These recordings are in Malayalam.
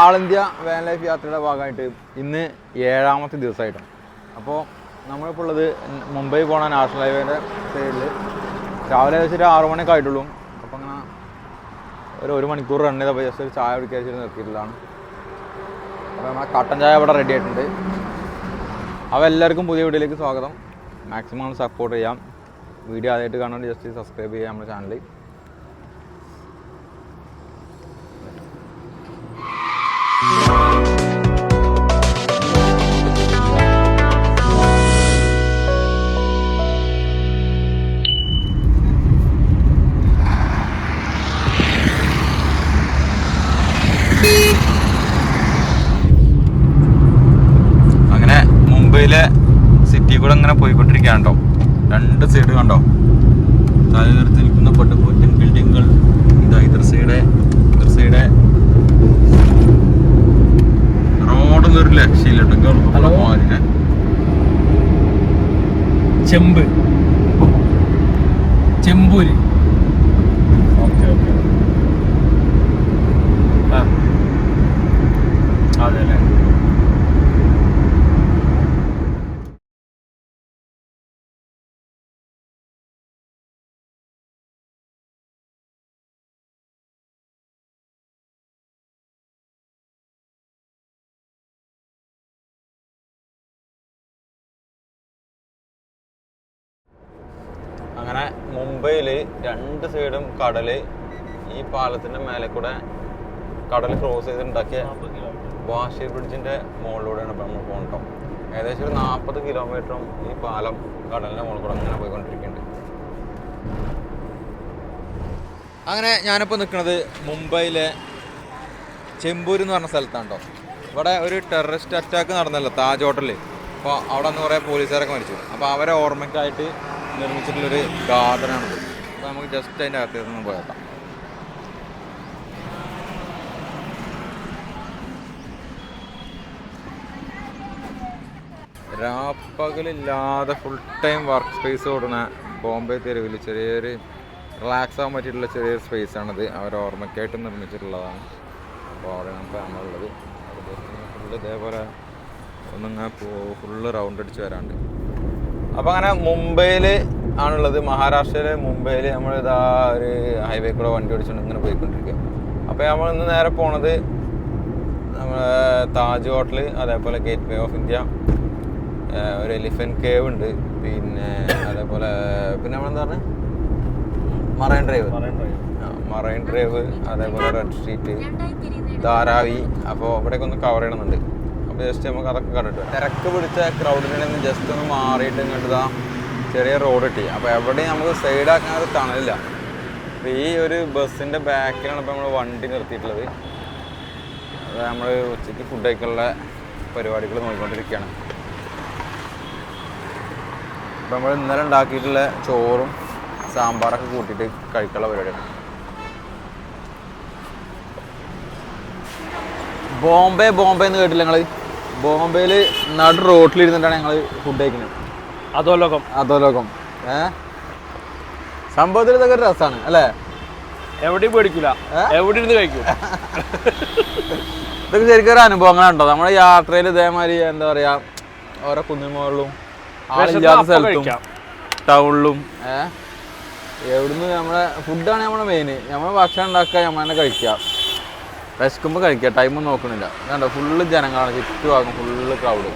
ആൾ ഇന്ത്യ വാൻ ലൈഫ് യാത്രയുടെ ഭാഗമായിട്ട് ഇന്ന് ഏഴാമത്തെ ദിവസമായിട്ടാണ്. അപ്പോൾ നമ്മളിപ്പോൾ ഉള്ളത് മുംബൈ പോണ നാഷണൽ ഹൈവേന്റെ സൈഡിൽ രാവിലെ ഏകദേശം ഒരു ആറു മണിയൊക്കെ ആയിട്ടുള്ളൂ. അപ്പോൾ അങ്ങനെ ഒരു ഒരു മണിക്കൂർ റൺ ചെയ്തപ്പോൾ ജസ്റ്റ് ഒരു ചായ കുടിക്കാൻ വെച്ചിട്ട് നിർത്തിയിട്ടുള്ളതാണ്. അപ്പോൾ നമ്മളെ കട്ടൻ ചായ ഇവിടെ റെഡി ആയിട്ടുണ്ട്. അപ്പോൾ എല്ലാവർക്കും പുതിയ വീഡിയോയിലേക്ക് സ്വാഗതം. മാക്സിമം സപ്പോർട്ട് ചെയ്യാം. വീഡിയോ ആദ്യമായിട്ട് കാണാൻ ജസ്റ്റ് സബ്സ്ക്രൈബ് ചെയ്യാം നമ്മുടെ ചാനൽ മുംബൈയിലെ സിറ്റി കൂടെ അങ്ങനെ പോയിക്കൊണ്ടിരിക്കുകയാണ് കേട്ടോ രണ്ട് സൈഡ് കണ്ടോ? തലനിർത്തി നിൽക്കുന്ന പട്ടുപോറ്റൻ ബിൽഡിങ്ങുകൾ ഇതാ ഇതർ സൈഡ് ഇതർ സൈഡ് റോഡൊന്നും ഒരു ലക്ഷ്യമില്ല കേട്ടോ ചെമ്പ്. ചെമ്പൂര് ഓക്കെ ഓക്കെ ആ അതെ അല്ലേ അങ്ങനെ മുംബൈയിൽ രണ്ട് സൈഡും കടൽ ഈ പാലത്തിന്റെ മേലെ കൂടെ കടൽ ക്രോസ് ചെയ്തിട്ടുണ്ടാക്കിയ വാഷി ബ്രിഡ്ജിന്റെ മുകളിലൂടെയാണ് ഇപ്പൊ നമ്മൾ പോകണം ഏകദേശം ഒരു നാൽപ്പത് കിലോമീറ്ററും ഈ പാലം കടലിന്റെ മുകളിൽ കൂടെ അങ്ങനെ പോയിക്കൊണ്ടിരിക്കുന്നുണ്ട്. അങ്ങനെ ഞാനിപ്പോൾ നിൽക്കുന്നത് മുംബൈയിലെ ചെമ്പൂർ എന്ന് പറഞ്ഞ സ്ഥലത്താണ് കേട്ടോ ഇവിടെ ഒരു ടെററിസ്റ്റ് അറ്റാക്ക് നടന്നല്ലോ താജ് ഹോട്ടലിൽ അപ്പോൾ അവിടെ നിന്ന് കുറേ പോലീസുകാരൊക്കെ മരിച്ചു. അപ്പോൾ അവരെ ഓർമ്മയ്ക്കായിട്ട് നിർമ്മിച്ചിട്ടുള്ളൊരു ഗാർഡനാണിത് അപ്പോൾ നമുക്ക് ജസ്റ്റ് അതിന്റെ അകത്തേക്ക് നിന്ന് പോയേക്കാം രാപ്പകലില്ലാതെ ഫുൾ ടൈം വർക്ക് സ്പേസ് കൊടുക്കുന്ന ബോംബെ തെരുവിൽ ചെറിയൊരു റിലാക്സ് ആകാൻ പറ്റിയിട്ടുള്ള ചെറിയൊരു സ്പേസ് ആണിത്. അവർ ഓർമ്മയ്ക്കായിട്ട് നിർമ്മിച്ചിട്ടുള്ളതാണ്. അപ്പോൾ അവിടെയാണ് ഫാമിലുള്ളത് അവിടെ ഫുള്ള് ഇതേപോലെ ഒന്നിങ്ങനെ ഫുള്ള് റൗണ്ട് അടിച്ച് വരാണ്ട്. അപ്പോൾ അങ്ങനെ മുംബൈയിൽ ആണുള്ളത്. മഹാരാഷ്ട്രയിലെ മുംബൈയിൽ നമ്മൾ ഇതാ ഒരു ഹൈവേ കൂടെ വണ്ടി ഓടിച്ചുകൊണ്ട് ഇങ്ങനെ പോയിക്കൊണ്ടിരിക്കുക അപ്പോൾ നമ്മൾ ഇന്ന് നേരെ പോണത് നമ്മളെ താജ് ഹോട്ടൽ അതേപോലെ ഗേറ്റ് വേ ഓഫ് ഇന്ത്യ ഒരു എലിഫന്റ് കേവ് ഉണ്ട്. പിന്നെ അതേപോലെ പിന്നെ നമ്മളെന്താ പറഞ്ഞത് മറൈൻ ഡ്രൈവ് മറൈൻ ഡ്രൈവ് അതേപോലെ റെഡ് സ്ട്രീറ്റ് ധാരാവി. അപ്പോൾ അവിടെയൊക്കെ ഒന്ന് കവർ ചെയ്യണമെന്നുണ്ട്. ജസ്റ്റ് നമുക്ക് അതൊക്കെ കണ്ടിട്ട്. തിരക്ക് പിടിച്ച ക്രൗഡിനെ നിന്ന് ജസ്റ്റ് ഒന്ന് മാറിയിട്ട് ഇങ്ങോട്ട് ഇതാ ചെറിയ റോഡ് കിട്ടി അപ്പോൾ എവിടെയും നമുക്ക് സൈഡാക്കാൻ ഒരു തണലില്ല. അപ്പോൾ ഈ ഒരു ബസ്സിന്റെ ബാക്കിലാണ് ഇപ്പോൾ നമ്മൾ വണ്ടി നിർത്തിയിട്ടുള്ളത്. അത് നമ്മൾ ഉച്ചയ്ക്ക് ഫുഡ് കഴിക്കാനുള്ള പരിപാടികൾ നോക്കിക്കൊണ്ടിരിക്കുകയാണ്. അപ്പോൾ നമ്മൾ ഇന്നലെ ഉണ്ടാക്കിയിട്ടുള്ള ചോറും സാമ്പാറൊക്കെ കൂട്ടിയിട്ട് കഴിക്കാനുള്ള പരിപാടിയാണ്. ബോംബെ ബോംബെ എന്ന് കേട്ടില്ല ഞങ്ങൾ ബോംബെയിൽ നടു റോട്ടിലിരുന്നിട്ടാണ് ഞങ്ങൾ ഫുഡ് കഴിക്കുന്നത്. അതോ ലോകം അതോ ലോകം ഏ? സംഭവത്തിൽ ഇതൊക്കെ ഒരു രസമാണ് അല്ലേ? എവിടെയും പേടിക്കില്ല എവിടെ ഇരുന്ന് കഴിക്കും. ഇതൊക്കെ ശരിക്കും ഒരു അനുഭവങ്ങളുണ്ടോ നമ്മുടെ യാത്രയിൽ ഇതേമാതിരി എന്താ പറയാ ഓരോ കുന്നിമുകളിലും ആളില്ലാത്ത സ്ഥലത്തും ടൗണിലും. ഏ? എവിടുന്ന് നമ്മളെ ഫുഡാണ് നമ്മുടെ മെയിൻ നമ്മൾ ഭക്ഷണം ഉണ്ടാക്കുക നമ്മൾ തന്നെ കഴിക്കുക. വിശക്കുമ്പോൾ കഴിക്കുക. ടൈമൊന്നും നോക്കണില്ല. വേണ്ട ഫുള്ള് ജനങ്ങളാണ്. ചുറ്റുഭാഗം ഫുള്ള് ക്രൗഡ്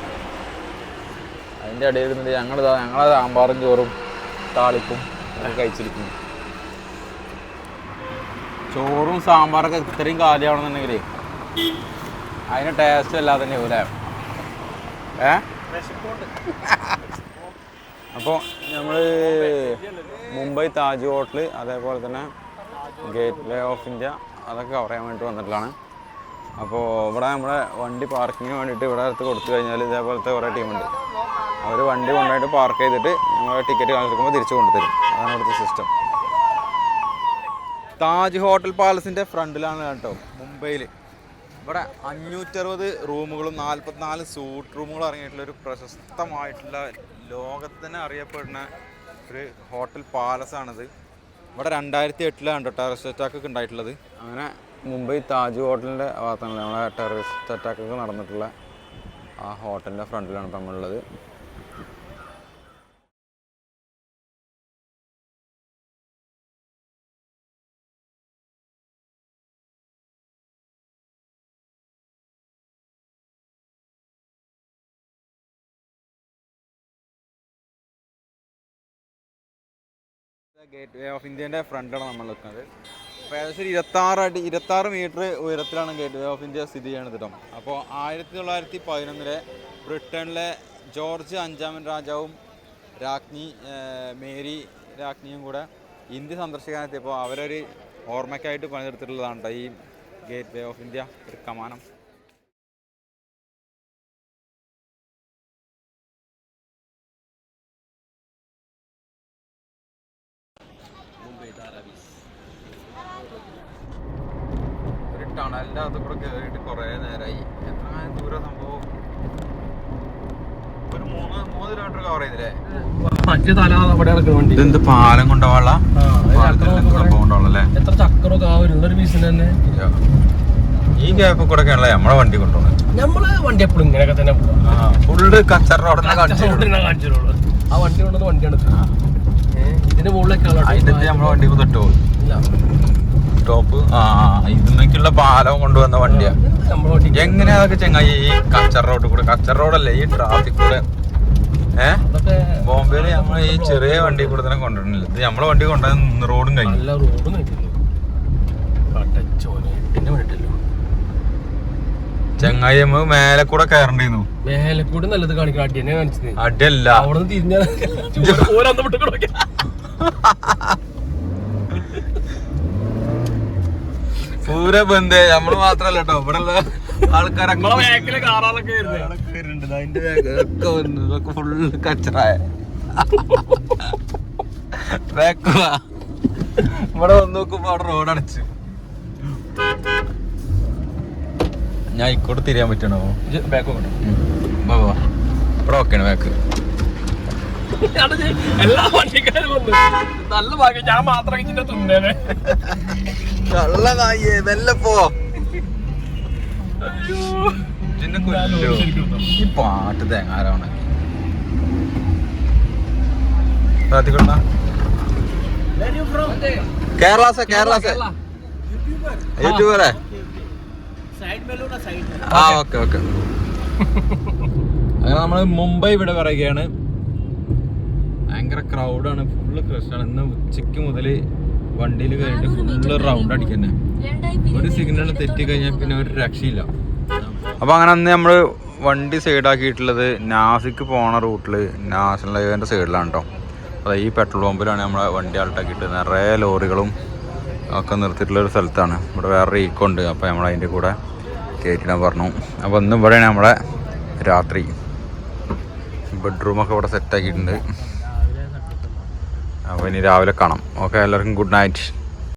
അതിന്റെ ഇടയിൽ ഇരുന്നിട്ട് ഞങ്ങൾ ഞങ്ങളെ സാമ്പാറും ചോറും താളിപ്പും ഒക്കെ കഴിച്ചിരിക്കുന്നു. ചോറും സാമ്പാറൊക്കെ ഇത്രയും കാലിയാവണമെന്നുണ്ടെങ്കിലേ അതിന് ടേസ്റ്റ് അല്ലാതെ തന്നെ അല്ലേ ഏ? അപ്പോൾ നമ്മൾ മുംബൈ താജ് ഹോട്ടൽ അതേപോലെ തന്നെ ഗേറ്റ് വേ ഓഫ് ഇന്ത്യ അതൊക്കെ കവർ ചെയ്യാൻ വേണ്ടി വന്നിട്ടുള്ളതാണ്. അപ്പോൾ ഇവിടെ നമ്മുടെ വണ്ടി പാർക്കിങ്ങിന് വേണ്ടിയിട്ട് ഇവിടെ അടുത്ത് കൊടുത്തു കഴിഞ്ഞാൽ ഇതേപോലത്തെ കുറേ ടീമുണ്ട് അവർ വണ്ടി കൊണ്ടുപോയിട്ട് പാർക്ക് ചെയ്തിട്ട് നമ്മൾ ടിക്കറ്റ് കാണിച്ചെടുക്കുമ്പോൾ തിരിച്ചു കൊണ്ടുതരും അതാണ് ഇവിടുത്തെ സിസ്റ്റം താജ് ഹോട്ടൽ പാലസിന്റെ ഫ്രണ്ടിലാണ് കേട്ടോ മുംബൈയിൽ ഇവിടെ അഞ്ഞൂറ്ററുപത് റൂമുകളും നാൽപ്പത്തിനാല് സൂട്ട് റൂമുകളും അടങ്ങിയിട്ടുള്ള ഒരു പ്രശസ്തമായിട്ടുള്ള ലോകത്തിന് അറിയപ്പെടുന്ന ഒരു ഹോട്ടൽ പാലസ് ആണിത് ഇവിടെ രണ്ടായിരത്തി എട്ടിലാണ് ടെററിസ്റ്റ് അറ്റാക്ക് ഒക്കെ ഉണ്ടായിട്ടുള്ളത്. അങ്ങനെ മുംബൈ താജ് ഹോട്ടലിന്റെ ഭാഗത്താണ് നമ്മളെ ടെററിസ്റ്റ് അറ്റാക്കൊക്കെ നടന്നിട്ടുള്ള ആ ഹോട്ടലിന്റെ ഫ്രണ്ടിലാണ് ഇപ്പം നമ്മളുള്ളത്. ഗേറ്റ് വേ ഓഫ് ഇന്ത്യന്റെ ഫ്രണ്ടാണ് നമ്മൾ നിൽക്കുന്നത്. അപ്പോൾ ഏകദേശം ഇരുപത്താറ് അടി ഇരുപത്താറ് മീറ്റർ ഉയരത്തിലാണ് ഗേറ്റ് വേ ഓഫ് ഇന്ത്യ സ്ഥിതി ചെയ്യുന്നത് കേട്ടോ അപ്പോൾ ആയിരത്തി തൊള്ളായിരത്തി പതിനൊന്നിലെ ബ്രിട്ടനിലെ ജോർജ് അഞ്ചാമൻ രാജാവും രാജ്ഞി മേരി രാജ്ഞിയും കൂടെ ഇന്ത്യ സന്ദർശിക്കാനെത്തിയപ്പോൾ അവരൊരു ഓർമ്മയ്ക്കായിട്ട് പണിതെടുത്തിട്ടുള്ളതാണ് കേട്ടോ ഈ ഗേറ്റ് വേ ഓഫ് ഇന്ത്യ ഒരു കമാനം. ഒരു ടണലിന്റെ അകത്ത് കൂടെ കയറിയിട്ട് കുറേ നേരമായി എത്ര ദൂരം സംഭവം? ഒരു മൂന്ന് മൂന്ന് കിലോമീറ്റർ കവർ ചെയ്തില്ലേ? മറ്റേ തല അവിടെ വണ്ടി ഇതെന്ത് പാലം കൊണ്ടുപോകാനുള്ള ഒക്കെ കൊണ്ടുപോകണ്ടല്ലേ എത്ര ചക്രമൊക്കെ ആ ഒരു പീസിന് തന്നെ. ഈ ഗ്യാപ്പ് കൂടെ ഒക്കെയാണല്ലോ നമ്മളെ വണ്ടി കൊണ്ടുപോകണം. നമ്മളെ വണ്ടി എപ്പോഴും ഇങ്ങനെയൊക്കെ തന്നെ ഫുള്ള് കച്ചറ കാണിച്ചു. ആ വണ്ടി കൊണ്ടുവന്ന വണ്ടിയാണ് ഇതിന്റെ അതിന്റെ നമ്മളെ വണ്ടി തൊട്ടു ടോപ്പ് ആ പാലം കൊണ്ടുവന്ന വണ്ടിയാ. എങ്ങനെയാ അതൊക്കെ ചെങ്ങായി ഈ കച്ചർ റോഡ് കൂടെ കച്ചർ റോഡല്ലേ? ഈ ട്രാഫിക് കൂടെ. ഏഹ് ബോംബെയിൽ നമ്മൾ ഈ ചെറിയ വണ്ടി കൂടെ തന്നെ കൊണ്ടുവരണില്ല ഇത് നമ്മളെ വണ്ടി കൊണ്ടുവന്ന റോഡും കഴിഞ്ഞു. റോഡ് നോക്കിയല്ലോ പട്ടച്ചോനെ പിന്നെ ചെങ്ങായി മേലെ കൂടെ കയറണ്ടിരുന്നു മേലെ കൂടെ നല്ലത് കാണിക്കണം. അടി തന്നെ കാണിച്ചത്. അടിയല്ല. അവിടെ കിടക്കുക പൂര ബന്ധേ നമ്മൾ മാത്രല്ല കേട്ടോ ഇവിടെ ഉള്ള ആൾക്കാരൊക്കെ ഫുള്ള് കച്ചറായ. ഇവിടെ വന്ന് നോക്കുമ്പോ അവിടെ റോഡ് അടച്ചു. ഞാൻ ഇക്കോട്ട് തിരിയാൻ പറ്റണോ ബാക്ക്. ഇവിടെ ഓക്കെയാണ് ബാക്ക് എല്ലാ വണ്ടിക്കാരും നല്ല ഭാഗ്യം ഞാൻ മാത്രം ഇതിന്റെ തുന്നേനെ. കള്ള നായേ മെല്ലെ പോ. ഇതിനെ കൊല്ലോ. ഈ പാട്ട് തേങ്ങാരാണ് കേരളാസ കേരളാസ്. യൂട്യൂബറെ ആ ഓക്കെ ഓക്കെ. അങ്ങനെ നമ്മൾ മുംബൈ ഇവിടെ പറയുകയാണ്. ഭയങ്കര ക്രൗഡാണ് ഫുള്ള് ക്രഷാണ് ഇന്ന് ഉച്ചയ്ക്ക് മുതൽ വണ്ടിയിൽ കഴിഞ്ഞിട്ട് ഫുള്ള് റൗണ്ട് അടിക്കുന്നത് ഒരു സിഗ്നൽ തെറ്റി കഴിഞ്ഞാൽ പിന്നെ ഒരു രക്ഷയില്ല. അപ്പോൾ അങ്ങനെ അന്ന് നമ്മൾ വണ്ടി സൈഡാക്കിയിട്ടുള്ളത് നാസിക്ക് പോണ റൂട്ടിൽ നാഷണൽ ഹൈവേന്റെ സൈഡിലാണ് കേട്ടോ അതെ ഈ പെട്രോൾ പമ്പിലാണ് നമ്മളെ വണ്ടി ആൾട്ടാക്കിയിട്ട് നിറയെ ലോറികളും ഒക്കെ നിർത്തിയിട്ടുള്ള ഒരു സ്ഥലത്താണ്. ഇവിടെ വേറെ ഈക്കുണ്ട് അപ്പോൾ നമ്മൾ അതിന്റെ കൂടെ കയറ്റിടാൻ പറഞ്ഞു. അപ്പോൾ ഇന്ന് ഇവിടെയാണ് നമ്മളെ രാത്രി. ബെഡ്റൂമൊക്കെ ഇവിടെ സെറ്റാക്കിയിട്ടുണ്ട് അപ്പോൾ ഇനി രാവിലെ കാണാം. ഓക്കെ എല്ലാവർക്കും ഗുഡ് നൈറ്റ്